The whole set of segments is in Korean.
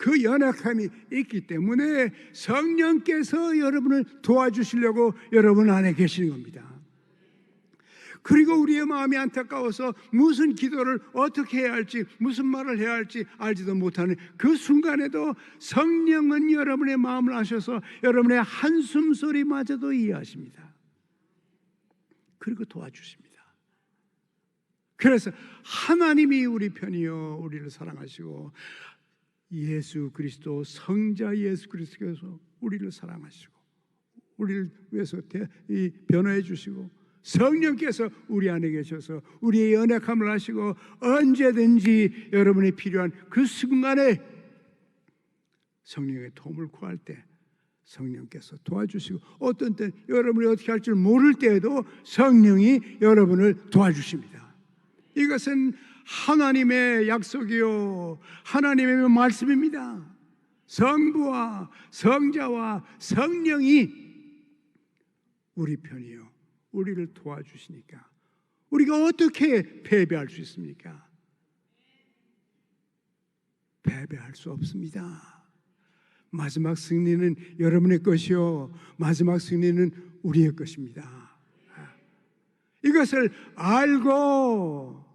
그 연약함이 있기 때문에 성령께서 여러분을 도와주시려고 여러분 안에 계시는 겁니다. 그리고 우리의 마음이 안타까워서 무슨 기도를 어떻게 해야 할지, 무슨 말을 해야 할지 알지도 못하는 그 순간에도 성령은 여러분의 마음을 아셔서 여러분의 한숨 소리마저도 이해하십니다. 그리고 도와주십니다. 그래서 하나님이 우리 편이요 우리를 사랑하시고 예수 그리스도 성자 예수 그리스도께서 우리를 사랑하시고 우리를 위해서 변호해 주시고 성령께서 우리 안에 계셔서 우리의 연약함을 하시고 언제든지 여러분이 필요한 그 순간에 성령의 도움을 구할 때 성령께서 도와주시고 어떤 때 여러분이 어떻게 할 줄 모를 때에도 성령이 여러분을 도와주십니다. 이것은 하나님의 약속이요 하나님의 말씀입니다. 성부와 성자와 성령이 우리 편이요 우리를 도와주시니까 우리가 어떻게 패배할 수 있습니까? 패배할 수 없습니다. 마지막 승리는 여러분의 것이요 마지막 승리는 우리의 것입니다. 이것을 알고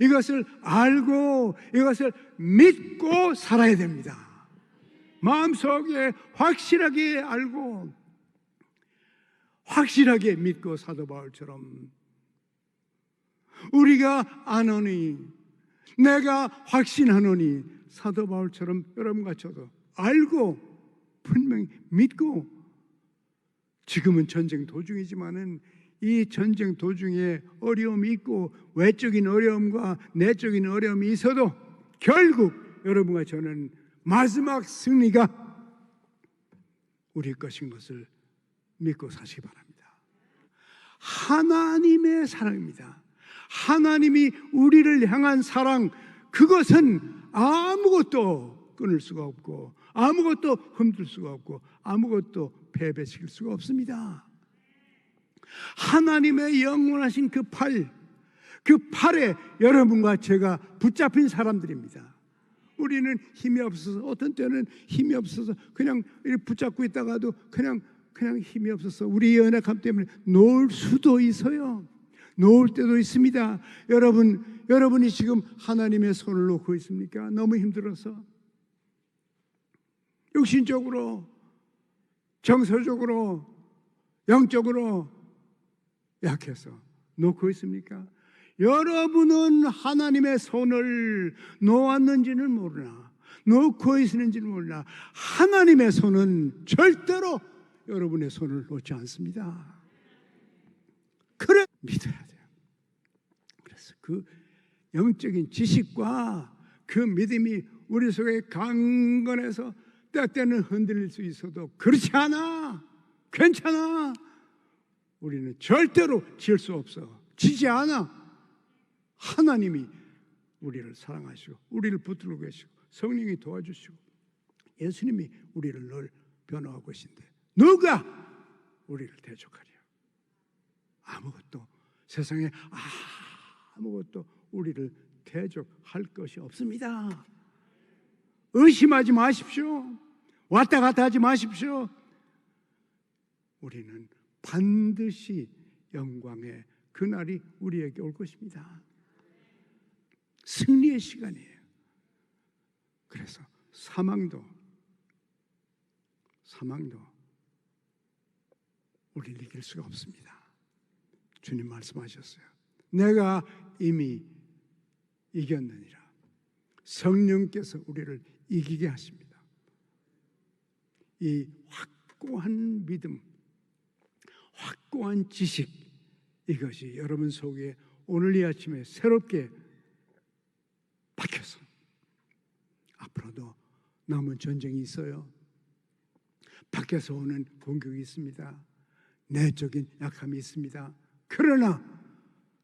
이것을 알고 이것을 믿고 살아야 됩니다. 마음속에 확실하게 알고 확실하게 믿고 사도 바울처럼 우리가 아노니 내가 확신하노니 사도 바울처럼 여러분과 저도 알고 분명히 믿고 지금은 전쟁 도중이지만은 이 전쟁 도중에 어려움이 있고 외적인 어려움과 내적인 어려움이 있어도 결국 여러분과 저는 마지막 승리가 우리 것인 것을 믿고 사시기 바랍니다. 하나님의 사랑입니다. 하나님이 우리를 향한 사랑 그것은 아무것도 끊을 수가 없고 아무것도 흔들 수가 없고 아무것도 패배시킬 수가 없습니다. 하나님의 영원하신 그 팔, 그 팔에 여러분과 제가 붙잡힌 사람들입니다. 우리는 힘이 없어서 어떤 때는 힘이 없어서 그냥 붙잡고 있다가도 그냥 그냥 힘이 없어서 우리 연약함 때문에 놓을 수도 있어요. 놓을 때도 있습니다. 여러분, 여러분이 지금 하나님의 손을 놓고 있습니까? 너무 힘들어서 육신적으로, 정서적으로, 영적으로 약해서 놓고 있습니까? 여러분은 하나님의 손을 놓았는지는 모르나 놓고 있는지는 몰라 하나님의 손은 절대로 여러분의 손을 놓지 않습니다. 그래 믿어야 돼요. 그래서 그 영적인 지식과 그 믿음이 우리 속에 강건해서 때때는 흔들릴 수 있어도 그렇지 않아. 괜찮아. 우리는 절대로 질수 없어. 지지 않아. 하나님이 우리를 사랑하시고 우리를 붙들고 계시고 성령이 도와주시고 예수님이 우리를 늘 변호하고 계신데 누가 우리를 대적하랴? 아무것도 세상에 아무것도 우리를 대적할 것이 없습니다. 의심하지 마십시오. 왔다 갔다 하지 마십시오. 우리는 반드시 영광의 그날이 우리에게 올 것입니다. 승리의 시간이에요. 그래서 사망도 사망도 우리를 이길 수가 없습니다. 주님 말씀하셨어요. 내가 이미 이겼느니라. 성령께서 우리를 이기게 하십니다. 이 확고한 믿음, 확고한 지식 이것이 여러분 속에 오늘 이 아침에 새롭게 박혀서 앞으로도 남은 전쟁이 있어요. 밖에서 오는 공격이 있습니다. 내적인 약함이 있습니다. 그러나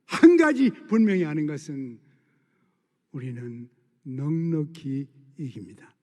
한 가지 분명히 아는 것은 우리는 넉넉히 이깁니다.